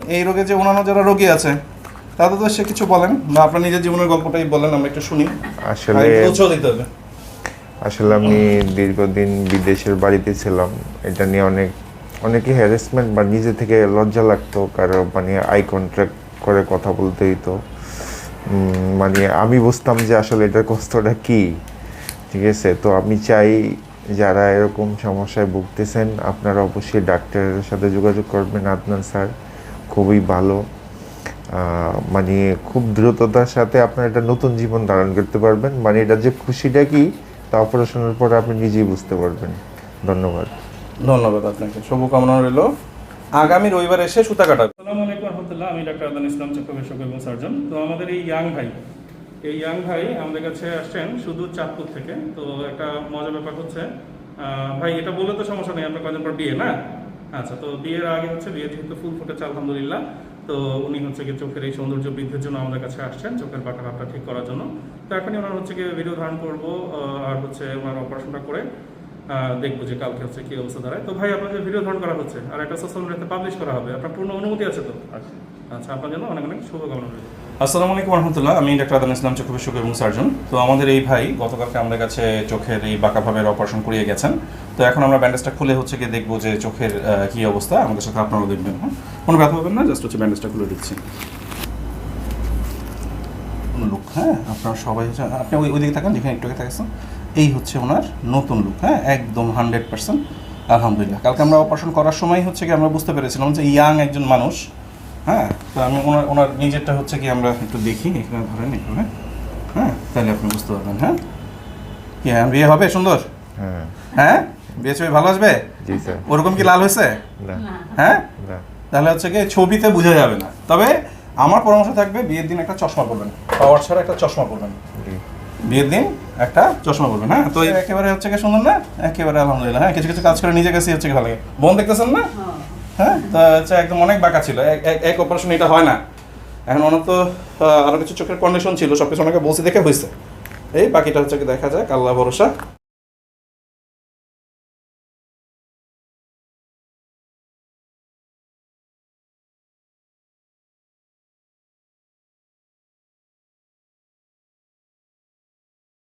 এই রোগে যে অন্যান্য যারা রোগী আছে তাদের তো সে কিছু বলেন বা আপনার নিজের জীবনের গল্পটাই বলেন আমরা একটু শুনি। আসলে দিতে হবে। আসলে আমি দীর্ঘদিন বিদেশের বাড়িতে ছিলাম এটা নিয়ে অনেক অনেকে হ্যারাসমেন্ট বা নিজে থেকে লজ্জা লাগতো কারও মানে আই কন্ট্রাক্ট করে কথা বলতে হইতো। মানে আমি বুঝতাম যে আসলে এটার কষ্টটা কি ঠিক আছে? তো আমি চাই যারা এরকম সমস্যায় ভুগতেছেন আপনারা অবশ্যই ডাক্তারের সাথে যোগাযোগ করবেন আদনান স্যার। খুবই ভালো। মানে খুব দ্রুততার সাথে আপনার একটা নতুন জীবন ধারণ করতে পারবেন। মানে এটা যে খুশিটা কি তা অপারেশনের পর আপনি নিজেই বুঝতে পারবেন। ধন্যবাদ। ধন্যবাদ আপনাকে। শুভকামনা রইল। আগামী রবিবার এসে সুতা কাটা আসসালামু আলাইকুম রহমতুল্লাহ। আমি ডাক্তার আদান ইসলাম চক্ষু বিশেষজ্ঞ এবং সার্জন। তো আমাদের এই ইয়াং ভাই এই ইয়াং ভাই আমাদের কাছে আসছেন শুধু চাঁদপুর থেকে। তো একটা মজার ব্যাপার হচ্ছে ভাই এটা বলে তো সমস্যা নেই। আপনার কদিন পর বিয়ে না? আচ্ছা তো বিয়ের আগে হচ্ছে বিয়ে যেহেতু ফুল ফুটেছে আলহামদুলিল্লাহ তো উনি হচ্ছে গিয়ে চোখের এই সৌন্দর্য বৃদ্ধির জন্য আমাদের কাছে আসছেন চোখের বাঁকা ভাবটা ঠিক করার জন্য। তো এখনই ওনার হচ্ছে কি ভিডিও ধারণ করব আর হচ্ছে ওনার অপারেশনটা করে দেখব যে কালকে হচ্ছে কি অবস্থা দাঁড়ায়। তো ভাই আপনার যে ভিডিও ধারণ করা হচ্ছে আর একটা সোশ্যাল মিডিয়াতে পাবলিশ করা হবে। আপনার পূর্ণ অনুমতি আছে তো? আচ্ছা আপনার জন্য অনেক অনেক শুভকামনা রইল। আসসালামু আলাইকুম রহমতুল্লাহ। আমি ডাক্তার আদান ইসলাম চক্ষু বিশেষজ্ঞ এবং সার্জন। তো আমাদের এই ভাই গতকালকে আমাদের কাছে চোখের এই বাঁকাভাবের অপারেশন করিয়ে গেছেন। তো এখন আমরা ব্যান্ডেজটা খুলে হচ্ছে গিয়ে দেখব যে চোখের কি অবস্থা। আমাদের সাথে আপনারাও দেখবেন হ্যাঁ? কোনো ব্যথা পাবেন না জাস্ট হচ্ছে ব্যান্ডেজটা খুলে দিচ্ছি। লুক হ্যাঁ? আপনারা সবাই হচ্ছে, আপনি ওই, ওইদিকে থাকেন, যেখানে একটু থাকছেন, এই হচ্ছে ওনার নতুন লুক হ্যাঁ? একদম হান্ড্রেড পার্সেন্ট আলহামদুলিল্লাহ। কালকে আমরা অপারেশন করার সময় হচ্ছে কি আমরা বুঝতে পেরেছিলাম যে ইয়াং একজন মানুষ হ্যাঁ তো আমি ওনার ওনার নিজেরটা হচ্ছে কি আমরা একটু দেখি এখানে ধরেন এখানে হ্যাঁ তাহলে আপনি বুঝতে পারবেন হ্যাঁ? কি হ্যাঁ বিয়ে হবে সুন্দর? হ্যাঁ। হ্যাঁ? বিয়ে ছবি ভালো আসবে? জি স্যার। ওরকম কি লাল হয়েছে? না। হ্যাঁ? না। তাহলে হচ্ছে কি ছবিতে বোঝা যাবে না। তবে আমার পরামর্শ থাকবে বিয়ের দিন একটা চশমা পরবেন। পাওয়ার ছাড়া একটা চশমা পরবেন। বিয়ের দিন একটা চশমা পরবেন হ্যাঁ? তো একেবারে হচ্ছে কি সুন্দর না? একেবারে আলহামদুলিল্লাহ হ্যাঁ? কিছু কিছু কাজ করে নিজের কাছে হচ্ছে কি ভালো লাগে। বোন দেখতেছেন না? হ্যাঁ? একদম অনেক বাঁকা ছিল। এক- অপারেশন এটা হয় না। এখন ওনার তো আরও আরও কিছু চোখের কন্ডিশন ছিল সব কিছু ওনাকে বলছি দেখে হয়েছে এই বাকিটা হচ্ছে কি দেখা যাক, আল্লাহ ভরসা।